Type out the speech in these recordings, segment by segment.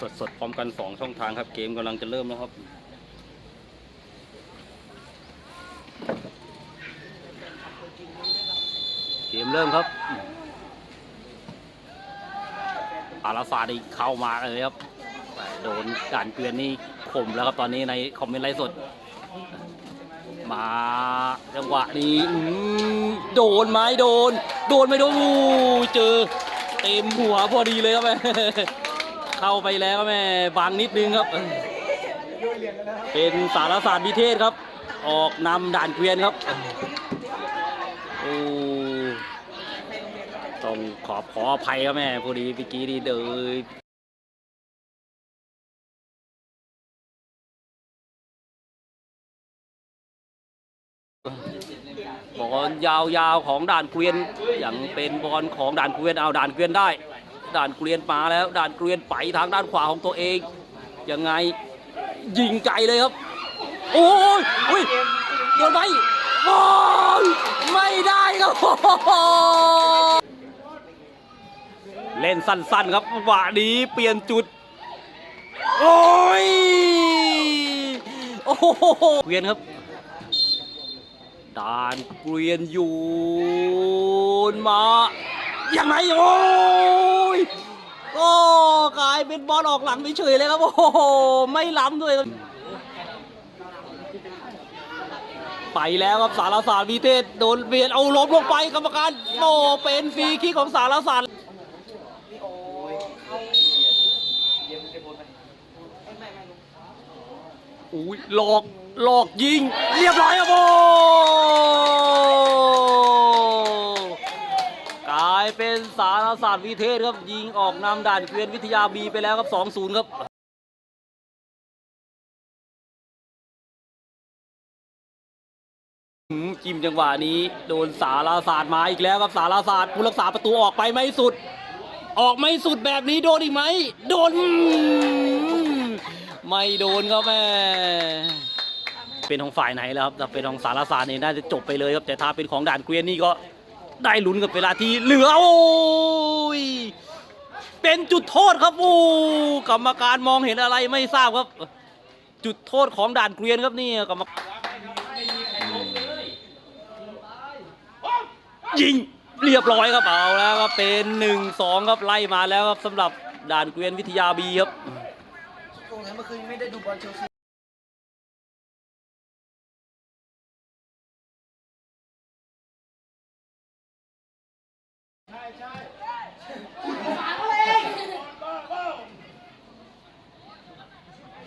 สดสดๆพร้อมกันสองช่องทางครับ เกมกำลังจะเริ่มแล้วครับ เกมเริ่มครับ อาราซาดีเข้ามาเลยครับ โดนด่านเกวียนนี่ข่มแล้วครับตอนนี้ในคอมเมนต์ไลฟ์สด มาจังหวะนี้โดนไหมโดน โดนไม่โดนอู้เจอเต็มหัวพอดีเลยครับแม่ เข้าไปแล้วครับแม่บางนิดนึงครับ เป็นสารศาสตร์วิเทศครับ ออกนำด่านเกวียนครับโอ้ต้องขอขออภัยครับแม่พอดีเมื่อกี้นี่เดยบอลยาวๆของด่านเกวียนอย่างเป็นบอลของด่านเกวียนเอาด่านเกวียนได้ ด่านเกวียนมาแล้วด่านเกวียนไปทางด้านขวาของตัวเองยังไงยิงไกลเลยครับ โอ้ยอุ้ยโดนไปบอลไม่ได้ครับเล่นสั้นๆครับหวะนี้เปลี่ยนจุด โอ้ยโอ้โหเกวียนครับด่านเกวียนยูนมาย่างไรโอ้ยายเป็นบอลออกหลังไปเฉยเลยครับ โอ้โห ไม่ล้ำด้วยครับไปแล้วครับสารศาสตร์วิเทศโดนเบียดเอาล้มลงไปกรรมการโอ้เป็นฟรีคิกของสารศาสตร์อุ้ยหลอกหลอกยิง เรียบร้อยครับโอกลายเป็นสาศาสตร์วิเทศครับยิงออกนำด่านเกวียนวิทยาบีไปแล้วครับ 2-0 ครับจิ้มจังหวะนี้โดนสาราศาสตร์มาอีกแล้วครับสาราศาสตร์ผู้รักษาประตูออกไปไม่สุด ออกไม่สุดแบบนี้โดนอีกไหมโดน ไม่โดนครับแม่เป็นของฝ่ายไหนแล้วครับถ้าเป็นของสารศาสตร์นี่น่าจะจบไปเลยครับแต่ถ้าเป็นของด่านเกวียนนี่ก็ ได้ลุ้นกับเวลาที่เหลือโอ้ยเป็นจุดโทษครับโอ้กรรมการมองเห็นอะไรไม่ทราบครับ จุดโทษของด่านเกวียนครับนี่กรรมยิงเรียบร้อยครับเอาแล้วครับเป็นหนึ่งสองครับไล่มาแล้วครับสำหรับด่านเกวียนวิทยาบีครับตรงนั้นเมื่อคืนไม่ได้ดูบอลเชลซี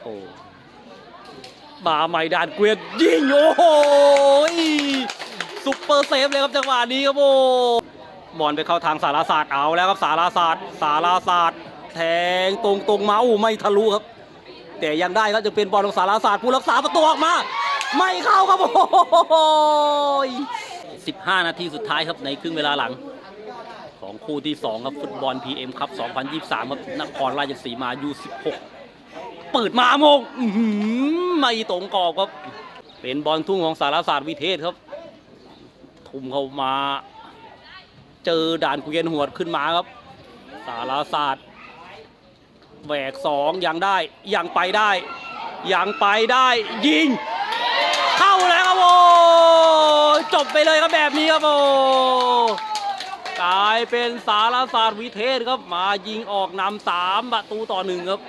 โอ้มาใหม่ด่านเกวียนยิงโอ้โหซุปเปอร์เซฟเลยครับจังหวะนี้ครับโอ้บอลไปเข้าทางสารศาสตร์เอาแล้วครับสารศาสตร์สารศาสตร์แทงตรงตรงมาอู้ไม่ทะลุครับ แต่ยังได้ครับจะเป็นบอลของสารศาสตร์ผู้รักษาประตูออกมา ไม่เข้าครับโอ้ย15 นาทีสุดท้ายครับในครึ่งเวลาหลัง ของคู่ที่ 2 ครับ ฟุตบอล PM ครับ 2023 ครับนครราชสีมา U16 เปิดมาโมงอื้อหือไม่ตรงกรอบครับ เป็นบอลทุ่งของสารศาสตร์วิเทศครับ ทุ่มเข้ามา เจอด่านเกวียนหวดขึ้นมาครับ สารศาสตร์แหวกสองยังได้ยังไปได้ยังไปได้ยิง เข้าแล้วครับโอ้จบไปเลยครับแบบนี้ครับโอ้ายเป็นสารศาสตร์วิเทศครับมายิงออกนำสามประตูต่อหนึ่งครับ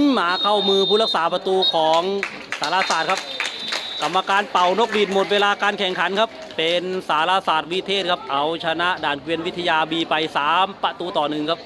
มมาเข้ามือผู้รักษาประตูของสารศาสตร์ครับ กรรมการเป่านกดีดหมดเวลาการแข่งขันครับ เป็นสารศาสตร์วิเทศครับ เอาชนะด่านเกวียนวิทยาบีไป 3 ประตูต่อหนึ่งครับ